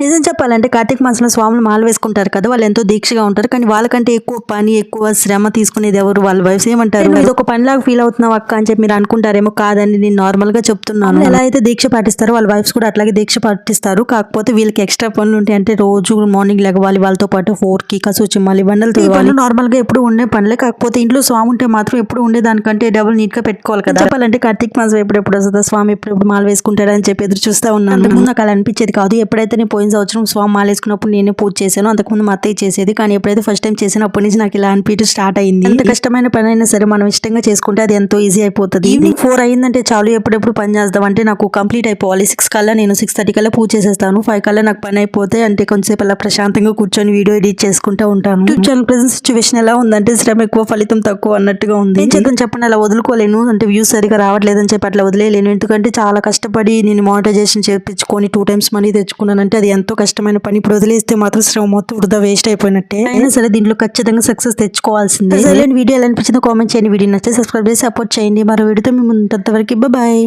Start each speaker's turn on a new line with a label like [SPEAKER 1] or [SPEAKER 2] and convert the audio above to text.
[SPEAKER 1] నిజం చెప్పాలంటే కార్తీక మాసంలో స్వాములు మాల వేసుకుంటారు కదా వాళ్ళు ఎంతో దీక్షగా ఉంటారు. కానీ వాళ్ళకంటే ఎక్కువ పని ఎక్కువ శ్రమ తీసుకునేది ఎవరు? వాళ్ళ వైఫ్ ఏమంటారు? ఇది ఒక పనిలాగా ఫీల్ అవుతున్నావు అక్క అని చెప్పి మీరు అనుకుంటారేమో కాదండి నేను నార్మల్గా చెప్తున్నాను. ఎలా అయితే దీక్ష పాటిస్తారో వాళ్ళ వైఫ్స్ కూడా అట్లాగే దీక్ష పాటిస్తారు. కాకపోతే వీళ్ళకి ఎక్స్ట్రా పనులు ఉంటాయి. అంటే రోజు మార్నింగ్ లెగవాలి వాళ్ళతో పాటు ఫోర్కి కసు చిమ్మాలి బండలు తుడవాలి నార్మల్గా ఎప్పుడు ఉండే పనులే. కాకపోతే ఇంట్లో స్వామి ఉంటే మాత్రం ఎప్పుడు ఉండేదానికంటే డబుల్ నీట్గా పెట్టుకోవాలి కదా. చెప్పాలంటే కార్తీక మాసం ఎప్పుడెప్పుడు వస్తుందా స్వామి ఎప్పుడెప్పుడు మాల వేసుకుంటాడని చెప్పి ఎదురు చూస్తా ఉన్నాను. నాకు అలా అనిపించేది కాదు. ఎప్పుడైతే నేను పోయిన సంవత్సరం స్వామి మాల వేసుకున్నప్పుడు నేనే పూజ చేశాను. అంతకుముందు మా అత్తయ్య చేసేది. కానీ ఎప్పుడైతే ఫస్ట్ టైం చేసానో అప్పటి నుంచి నాకు ఇలా అనిపించడం స్టార్ట్ అయింది. ఎంత కష్టమైన పని అయినా సరే మనం ఇష్టంగా చేసుకుంటే అది ఎంతో ఈజీ అయిపోతుంది. ఈవినింగ్ ఫోర్ అయిందంటే చాలు. ఎప్పుడెప్పుడు పని చేద్దాం అంటే నాకు కంప్లీట్ అయిపోవాలి. సిక్స్ కల్లా నేను సిక్స్ థర్టీ కల్లా పూజ చేసేస్తాను. ఫైవ్ కల్లా నాకు పని అయిపోతే అంటే కొంచెంసేపు అలా ప్రశాంతంగా కూర్చొని వీడియో ఎడిట్ చేసుకుంటూ ఉంటాను. యూట్యూబ్ ఛానల్ ప్రెసెంట్ సిచ్యువేషన్ ఎలా ఉందంటే శ్రమ ఎక్కువ ఫలితం తక్కువ అన్నట్టుగా ఉంది. ఏం చేద్దాం చెప్పండి అలా వదులుకోలేను. అంటే వ్యూస్ సరిగా రావట్లేదని చెప్పి అట్లా వదిలేయలేను. ఎందుకంటే చాలా కష్టపడి నేను మానిటైజేషన్ చేయించుకొని టూ టైమ్స్ మనీ తెచ్చుకున్నానంటే అది ఎంతో కష్టమైన పని. ఇప్పుడు వదిలేస్తే మాత్రం శ్రమ మొత్తం వృధా వేస్ట్ అయిపోయినట్టే. అయినా సరే దీంట్లో ఖచ్చితంగా సక్సెస్ తెచ్చుకోవాల్సిందే. సరే వీడియో ఎలా అనిపించిందో కామెంట్ చేయండి. వీడియో నచ్చితే సబ్స్క్రైబ్ చేసి సపోర్ట్ చేయండి. మరో వీడియోతో మేము ముందు వరకు బాయ్